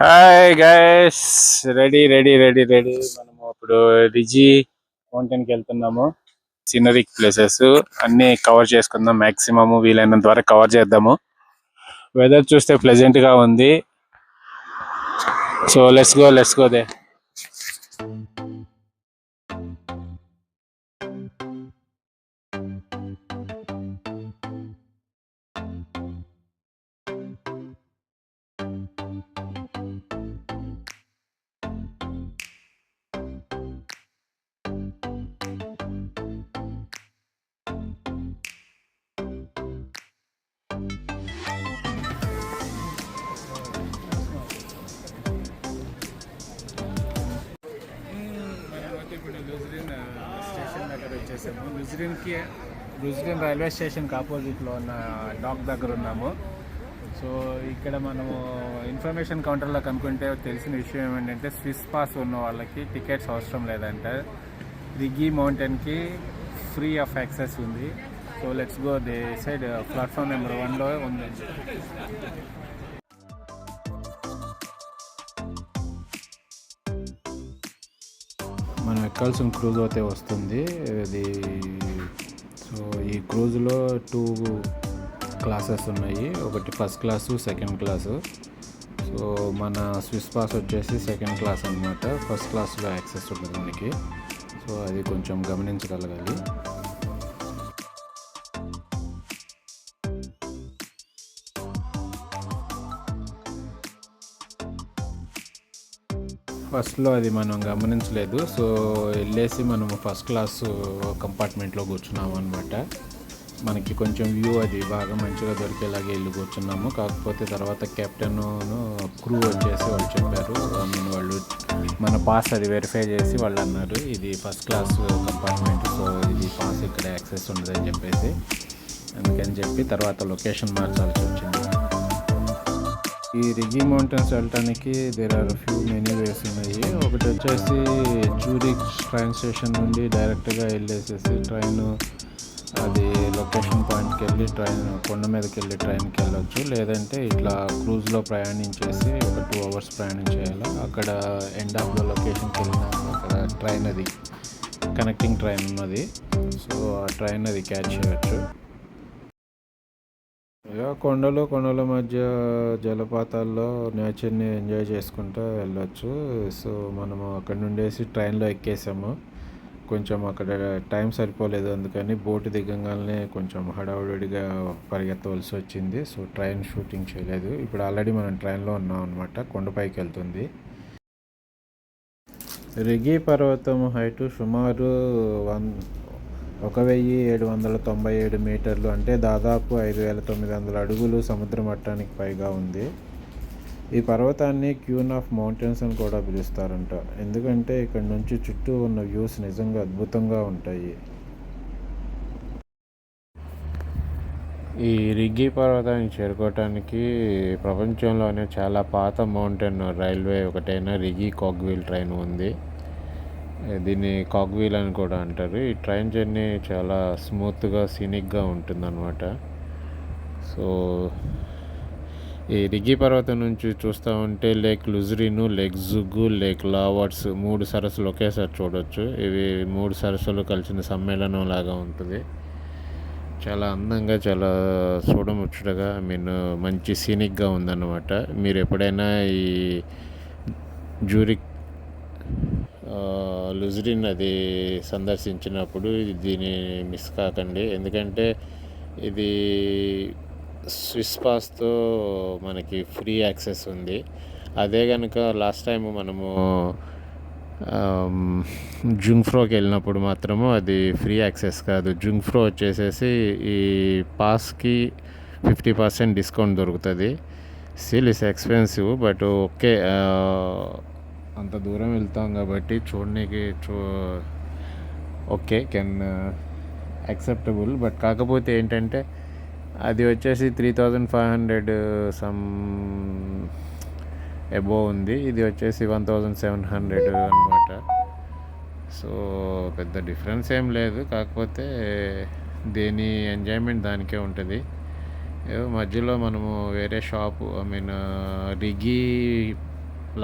Hi guys ready ready ready ready మనము ఇప్పుడు Rigi మౌంటైన్కి వెళ్తున్నాము. సీనరిక్ ప్లేసెస్ అన్ని కవర్ చేసుకుందాం. మాక్సిమం వీలైనంత వరకు కవర్ చేద్దాము. వెదర్ చూస్తే ప్లెజెంట్గా ఉంది. So let's go let's go they దగ్గర వచ్చేసాము లూజ్రిన్కి రైల్వే స్టేషన్కి ఆపోజిట్లో ఉన్న డాక్ దగ్గర ఉన్నాము. సో ఇక్కడ మనము ఇన్ఫర్మేషన్ కౌంటర్లో కనుక్కుంటే తెలిసిన విషయం ఏంటంటే స్విస్ పాస్ ఉన్న వాళ్ళకి టికెట్స్ అవసరం లేదంట. రిగ్గి మౌంటైన్కి ఫ్రీ ఆఫ్ యాక్సెస్ ఉంది. So let's go the side platform number వన్లో ఉందండి మనం ఎక్కాల్సిన క్రూజ్ అయితే వస్తుంది. ఇది సో ఈ క్రూజ్లో టూ క్లాసెస్ ఉన్నాయి. ఒకటి first class second class. So మన స్విస్ పాస్ వచ్చేసి సెకండ్ క్లాస్ అనమాట ఫస్ట్ క్లాస్లో యాక్సెస్ ఉంటుంది మనకి. సో అది కొంచెం గమనించగలగాలి. ఫస్ట్లో అది మనం గమనించలేదు. సో వెళ్ళేసి మనం ఫస్ట్ క్లాస్ కంపార్ట్మెంట్లో కూర్చున్నాము అనమాట మనకి కొంచెం వ్యూ అది బాగా మంచిగా దొరికేలాగే వెళ్ళి కూర్చున్నాము. కాకపోతే తర్వాత కెప్టెన్ క్రూ వచ్చేసి వాళ్ళు చెప్పారు. ఐ మీన్ వాళ్ళు మన పాస్ అది వెరిఫై చేసి వాళ్ళు అన్నారు. ఇది ఫస్ట్ క్లాస్ కంపార్ట్మెంట్ సో ఇది పాస్ ఇక్కడ యాక్సెస్ ఉండదని చెప్పేసి. అందుకని చెప్పి తర్వాత లొకేషన్ మార్చాల్సి ఈ రిగి మౌంటైన్స్ వెళ్ళటానికి there are few many ways ఉన్నాయి. ఒకటి వచ్చేసి జూరిక్ ట్రైన్ స్టేషన్ నుండి డైరెక్ట్గా వెళ్ళేసేసి ట్రైన్ అది లొకేషన్ పాయింట్కి వెళ్ళి ట్రైన్ కొండ మీదకి వెళ్ళి ట్రైన్కి వెళ్ళొచ్చు. లేదంటే ఇట్లా క్రూజ్లో ప్రయాణించేసి ఒక టూ అవర్స్ ప్రయాణం చేయాలి. అక్కడ ఎండ్ ఆఫ్ ద లొకేషన్కి వెళ్ళినాక అక్కడ ట్రైన్ అది కనెక్టింగ్ ట్రైన్ ఉన్నది. సో ఆ ట్రైన్ అది క్యాచ్ చేయొచ్చు. ఇక కొండలు కొండల మధ్య జలపాతాల్లో నేచర్ని ఎంజాయ్ చేసుకుంటూ వెళ్ళొచ్చు. సో మనము అక్కడ నుండేసి ట్రైన్లో ఎక్కేసాము. కొంచెం అక్కడ టైం సరిపోలేదు అందుకని బోటు దిగంగానే కొంచెం హడావుడిగా పరిగెత్తవలసి వచ్చింది. సో ట్రైన్ షూటింగ్ చేయలేదు. ఇప్పుడు ఆల్రెడీ మనం ట్రైన్లో ఉన్నాం అనమాట కొండపైకి వెళ్తుంది. రిగి పర్వతం హైటు సుమారు వన్ ఒక వెయ్యి ఏడు వందల తొంభై ఏడు మీటర్లు అంటే దాదాపు ఐదు వేల తొమ్మిది వందల అడుగులు సముద్ర మట్టానికి పైగా ఉంది. ఈ పర్వతాన్ని క్యూన్ ఆఫ్ మౌంటైన్స్ అని కూడా పిలుస్తారంట. ఎందుకంటే ఇక్కడ నుంచి చుట్టూ ఉన్న వ్యూస్ నిజంగా అద్భుతంగా ఉంటాయి. ఈ రిగ్గి పర్వతాన్ని చేరుకోవటానికి ప్రపంచంలోనే చాలా పాత మౌంటైన్ రైల్వే ఒకటైన రిగి కాగ్వీల్ ట్రైన్ ఉంది. దీన్ని కాగ్వీల్ అని కూడా అంటారు. ఈ ట్రైన్ జర్నీ చాలా స్మూత్గా సీనిక్గా ఉంటుందన్నమాట. సో ఈ రిగి పర్వతం నుంచి చూస్తూ ఉంటే lake Lucerne lake Zug lake Lauerz మూడు సరస్సులు ఒకేసారి చూడొచ్చు. ఇవి మూడు సరస్సులు కలిసిన సమ్మేళనం లాగా ఉంటుంది. చాలా అందంగా చాలా చూడముచ్చటగా ఐ మీన్ మంచి సీనిక్గా ఉందన్నమాట. మీరు ఎప్పుడైనా ఈ జూరిక్ లుజరిన్ అది సందర్శించినప్పుడు దీన్ని మిస్ కాకండి. ఎందుకంటే ఇది స్విస్ పాస్తో మనకి ఫ్రీ యాక్సెస్ ఉంది. అదే కనుక లాస్ట్ టైం మనము జుంగ్ఫ్రోకి వెళ్ళినప్పుడు మాత్రము అది ఫ్రీ యాక్సెస్ కాదు. జుంగ్ఫ్రో వచ్చేసేసి ఈ పాస్కి ఫిఫ్టీ పర్సెంట్ డిస్కౌంట్ దొరుకుతుంది. Still is expensive but okay అంత దూరం వెళ్తాం కాబట్టి చూడడానికి చూ okay can uh, acceptable but కాకపోతే ఏంటంటే అది వచ్చేసి three thousand five hundred some above ఉంది. ఇది వచ్చేసి వన్ థౌజండ్ సెవెన్ హండ్రెడ్ అనమాట సో పెద్ద డిఫరెన్స్ ఏం లేదు. కాకపోతే దేని ఎంజాయ్మెంట్ దానికే ఉంటుంది. ఏదో మధ్యలో మనము వేరే shop I mean Rigi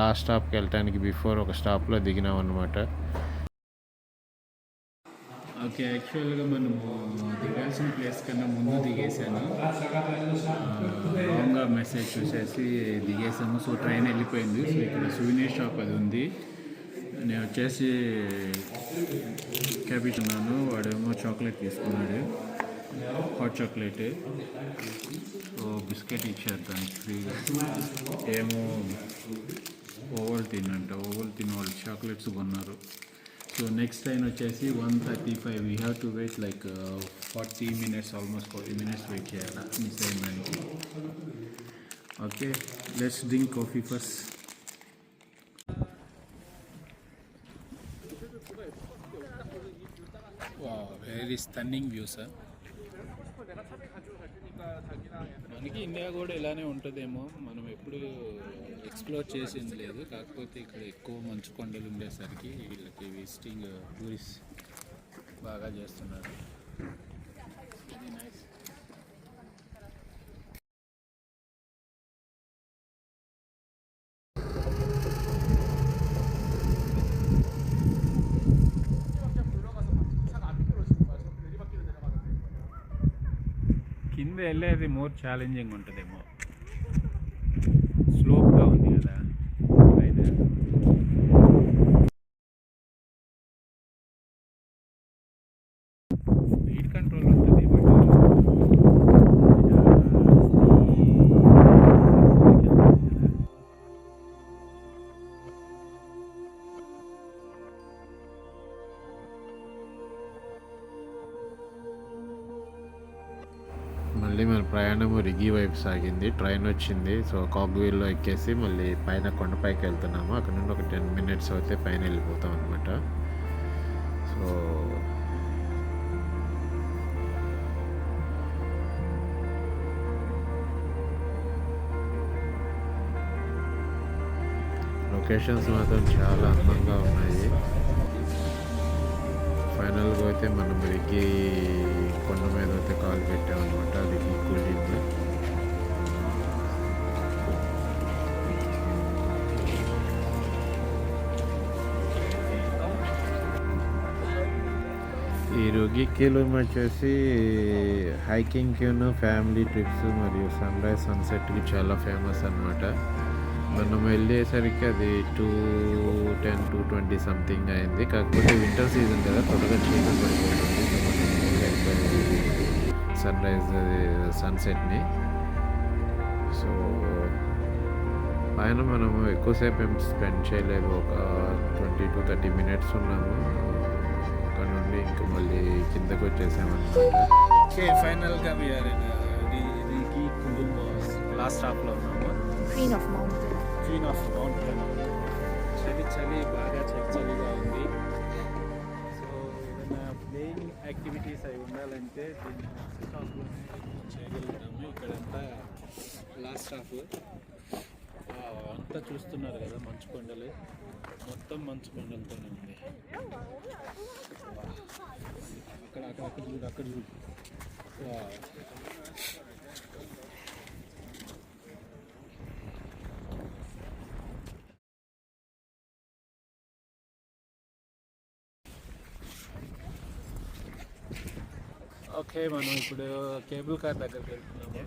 last స్టాప్కి వెళ్ళటానికి బిఫోర్ ఒక స్టాప్లో దిగినాం అనమాట ఓకే యాక్చువల్గా మనము దిగాల్సిన ప్లేస్ కన్నా ముందు దిగేసాను రాంగ్గా మెసేజ్ చూసేసి దిగేసాము సో ట్రైన్ వెళ్ళిపోయింది. సో ఇక్కడ సువినీర్ షాప్ అది ఉంది. నేను వచ్చేసి క్యాబిట్ ఉన్నాను. వాడేమో చాక్లెట్ తీసుకున్నాడు. హాట్ చాక్లెట్ సో బిస్కెట్ ఇచ్చారు దానికి ఫ్రీగా. ఏమో ఓవల్ తిన్ అంట ఓవల్ తిన్ వాళ్ళు చాక్లెట్స్ కొన్నారు. సో నెక్స్ట్ ట్రైన్ వచ్చేసి one thirty five we have to wait like forty minutes almost forty minutes wait చేయాలి miss అయిందానికి okay let's drink coffee first very stunning view sir మనకి ఇండియా కూడా ఇలానే ఉంటుందేమో. మనం ఎప్పుడు ఎక్స్ప్లోర్ చేసింది లేదు. కాకపోతే ఇక్కడ ఎక్కువ మంచు కొండలు ఉండేసరికి వీళ్ళకి విజిటింగ్ టూరిస్ట్ బాగా చేస్తున్నారు ఇది nice. కింద వెళ్ళేది మోర్ ఛాలెంజింగ్ ఉంటుందేమో. ప్రయాణము రిగి వైపు సాగింది. ట్రైన్ వచ్చింది. సో కాగ్వీల్లో ఎక్కేసి మళ్ళీ పైన కొండపైకి వెళ్తున్నాము. అక్కడ నుండి ఒక టెన్ మినిట్స్ అయితే పైన వెళ్ళిపోతాం అనమాట సో లొకేషన్స్ మాత్రం చాలా అందంగా ఉన్నాయి. ఫైనల్గా అయితే మనం రిగి కొండ మీద అయితే కాలు పెట్టామన్నమాట. రిగి డీప్ ఈ రుగి వచ్చేసి హైకింగ్కిను ఫ్యామిలీ ట్రిప్స్ మరియు సన్ రైజ్ సన్సెట్కి చాలా ఫేమస్ అన్నమాట. మనం వెళ్ళేసరికి అది two ten two twenty something అయింది. కాకపోతే వింటర్ సీజన్ కదా త్వరగా చీకటి పడిపోతుంది సన్ రైజ్ సన్సెట్ని సో పైన మనము ఎక్కువసేపు ఏం స్పెండ్ చేయలేదు. ఒక ట్వంటీ టు థర్టీ మినిట్స్ ఉన్నాము. అక్కడ నుండి ఇంకా మళ్ళీ కిందకు వచ్చేసామన్నమాట. ఓకే ఫైనల్గా లాస్ట్ స్టాప్లో ఉన్నాము. Queen of Mountain. Queen of mountain చలి చలి బాగా చలి చలిగా ఉంది. యాక్టివిటీస్ అవి ఉండాలంటే దీన్ని చేయగలుగుతాము ఇక్కడంతా లాస్ట్ హాఫ్ అంతా చూస్తున్నారు కదా మంచు కొండలు. మొత్తం మంచు కొండలతోనే ఉంది. అక్కడ అక్కడ అక్కడ చూడు అక్కడ చూడు. ఓకే మనం ఇప్పుడు కేబుల్ కార్ దగ్గరికి వెళ్తున్నాము.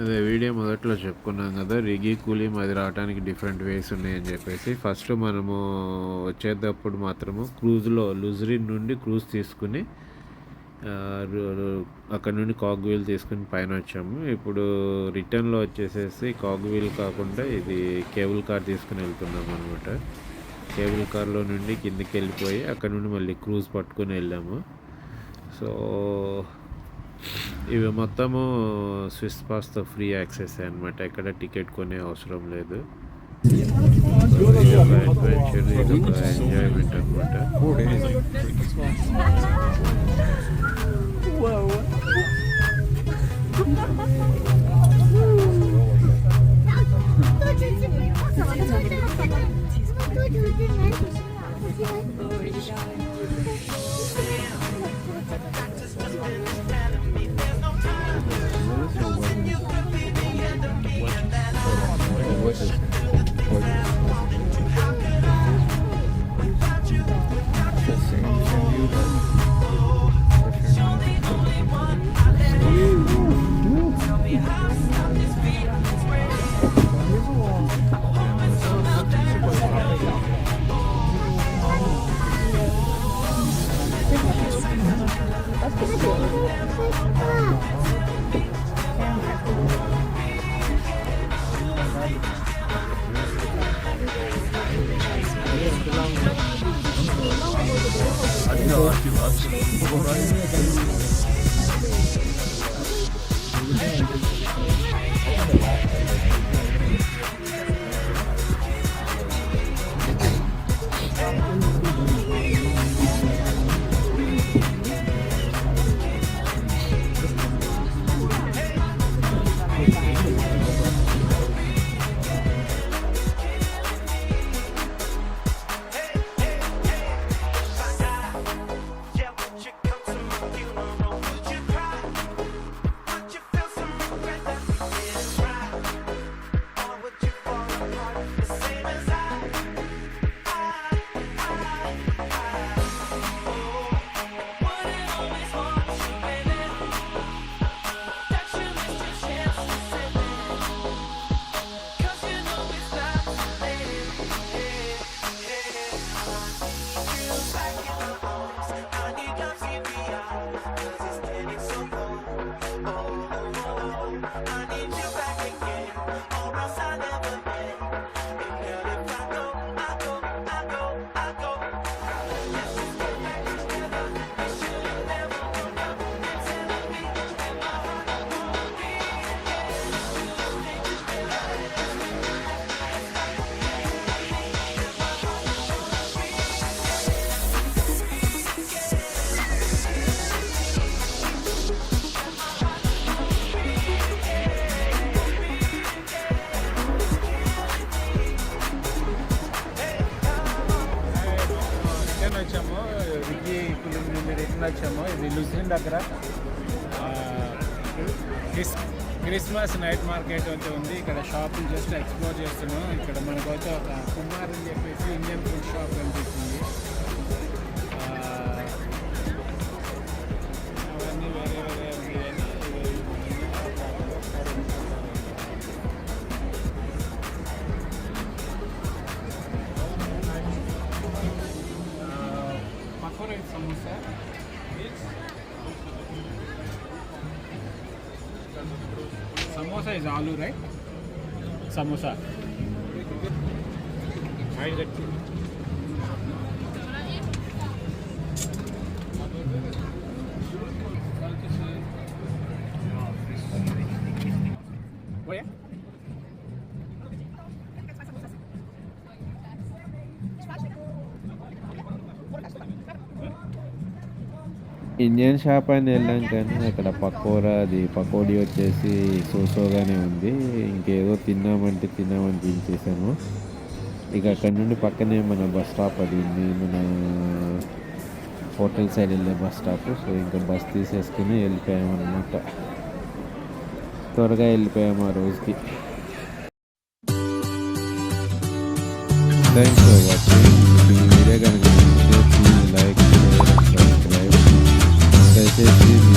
అదే వీడియో మొదట్లో చెప్పుకున్నాం కదా రిగి కూలీ అది రావడానికి డిఫరెంట్ వేస్ ఉన్నాయని చెప్పేసి. ఫస్ట్ మనము వచ్చేటప్పుడు మాత్రము క్రూజ్లో లుజరిన్ నుండి క్రూజ్ తీసుకుని అక్కడ నుండి కాగ్ వీల్ తీసుకుని పైన వచ్చాము. ఇప్పుడు రిటర్న్లో వచ్చేసేసి కాగ్వీల్ కాకుండా ఇది కేబుల్ కార్ తీసుకుని వెళ్తున్నాం అనమాట కేబుల్ కార్లో నుండి కిందకి వెళ్ళిపోయి అక్కడ నుండి మళ్ళీ క్రూజ్ పట్టుకొని వెళ్ళాము. సో ఇవి మొత్తము స్విస్ పాస్తో ఫ్రీ యాక్సెస్ అనమాట ఎక్కడ టికెట్ కొనే అవసరం లేదు. ఇది అడ్వెంచర్ ఇది ఒక ఎంజాయ్మెంట్ అనమాట gördüğüm en güzel. I do absolutely. Right. Vicky ఇప్పుడు నుండి రిటర్న్ వచ్చాము ఇది లుసిన్ దగ్గర. క్రిస్మస్ నైట్ మార్కెట్ అయితే ఉంది. ఇక్కడ షాపింగ్ జస్ట్ ఎక్స్ప్లోర్ చేస్తున్నాం. ఇక్కడ మనకు మనకైతే ఒక కుమార్ అని చెప్పేసి ఇండియన్ ఫుడ్ షాప్ కనిపిస్తుంది. Samosa is aloo right samosa. Indian shop అని వెళ్ళాం కానీ అక్కడ పకోరా అది పకోడీ వచ్చేసి సోసోగానే ఉంది. ఇంకేదో తిన్నామంటే తిన్నామని దించేసాము ఇక అక్కడ నుండి పక్కనే మన బస్ స్టాప్ అది ఉంది. మన హోటల్ సైడ్ వెళ్ళే బస్ స్టాప్. సో ఇంకా బస్ తీసేసుకుని వెళ్ళిపోయాము అనమాట త్వరగా వెళ్ళిపోయాము ఆ రోజుకి. Thanks for watching If you